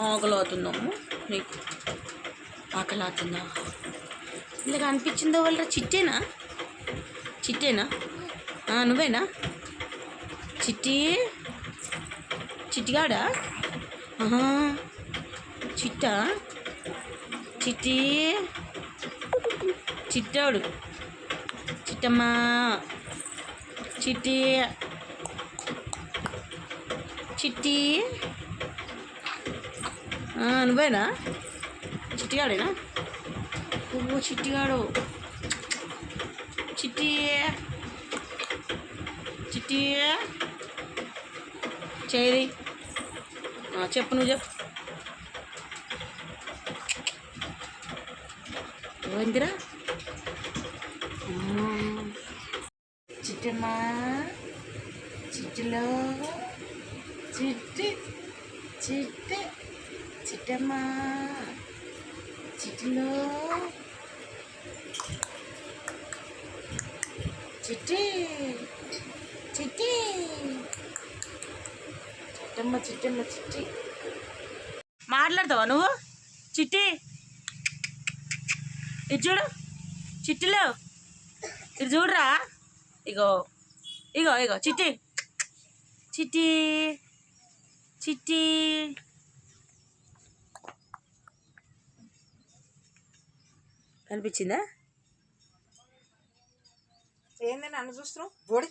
ఆకలి అవుతుందమ్మ నీకు ఆకలి అవుతుందా ఇలా అనిపించిందో వాళ్ళ చిట్టేనా? చిట్టేనా? నువ్వేనా? చిట్టి? చిట్టిగాడా? చిట్ట చిట్టా? చిట్టి? చిట్టాడు. చిట్టమ్మా. చిట్టి? చిట్టి? నువ్వేనా? చిట్టిగాడేనా? ఓ చిట్టిగాడు. చిట్టి. చిట్టి. చేయి. చెప్పు నువ్వు చెప్పు. ఏందిరా చిట్టమ్మా. చిట్టిలో. చిట్టి. చిట్టి. చిట్టమ్మా. చిట్టిలో. చిట్టి. చిట్టి. చిట్టమ్మ చిట్టమ్మ చిట్టి. మాట్లాడతావా నువ్వు? చిట్టి. ఇది చూడు. చిట్టిలో. ఇది చూడరా. ఇగో. ఇగో ఇగో చిట్టి. చిట్టి. చిట్టి. కనిపించిందా ఏంది నన్ను చూస్తున్నావు? బోడి.